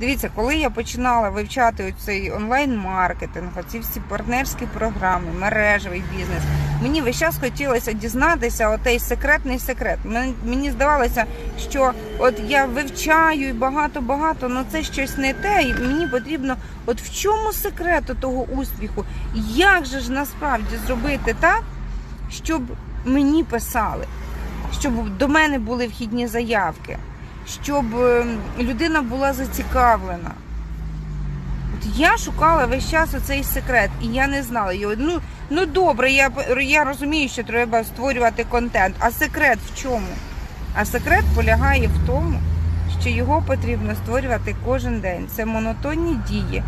Дивіться, коли я починала вивчати цей онлайн-маркетинг, ці всі партнерські програми, мережевий бізнес, мені весь час хотілося дізнатися отей секретний секрет. Мені, здавалося, що от я вивчаю і багато-багато, але це щось не те, і мені потрібно, от в чому секрет того успіху? Як же ж насправді зробити так, щоб мені писали, щоб до мене були вхідні заявки, щоб е, людина була зацікавлена. От я шукала весь час оцей секрет, і я не знала його. Ну, ну добре, я, я розумію, що треба створювати контент. А секрет в чому? А секрет полягає в тому, що його потрібно створювати кожен день. Це монотонні дії,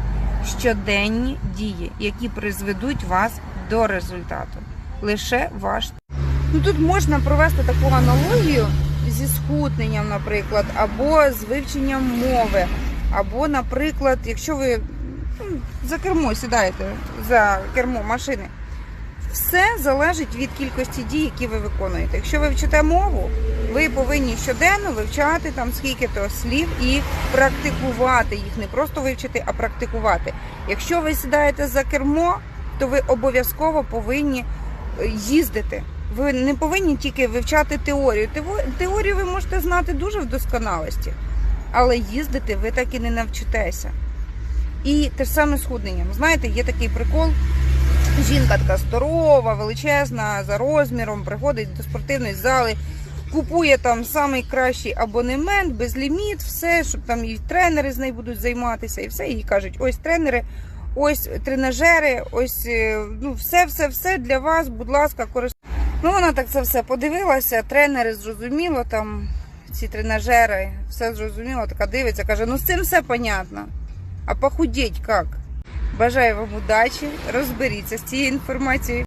щоденні дії, які призведуть вас до результату. Лише ваш. Ну тут можна провести таку аналогію зі схутненням, наприклад, або з вивченням мови, або, наприклад, якщо ви ну, за кермо сідаєте за кермо машини. Все залежить від кількості дій, які ви виконуєте. Якщо ви вчите мову, ви повинні щоденно вивчати там скільки то слів і практикувати їх, не просто вивчити, а практикувати. Якщо ви сідаєте за кермо, то ви обов'язково повинні е, їздити. Ви не повинні тільки вивчати теорію. Теорію ви можете знати дуже в досконалості, але їздити ви так і не навчитеся. І те ж саме з худненням. Знаєте, є такий прикол. Жінка така здорова, величезна, за розміром, приходить до спортивної зали, купує там самий кращий абонемент, безліміт, все, щоб там і тренери з нею будуть займатися, і все. Їй кажуть, ось тренери, ось тренажери, ось е, ну, все, все, все для вас, будь ласка, користуйтесь. Ну, вона так це все подивилася, тренери зрозуміло, там ці тренажери, все зрозуміло, така дивиться, каже, ну з цим все понятно. А похудеть як? Бажаю вам удачі, розберіться з цією інформацією.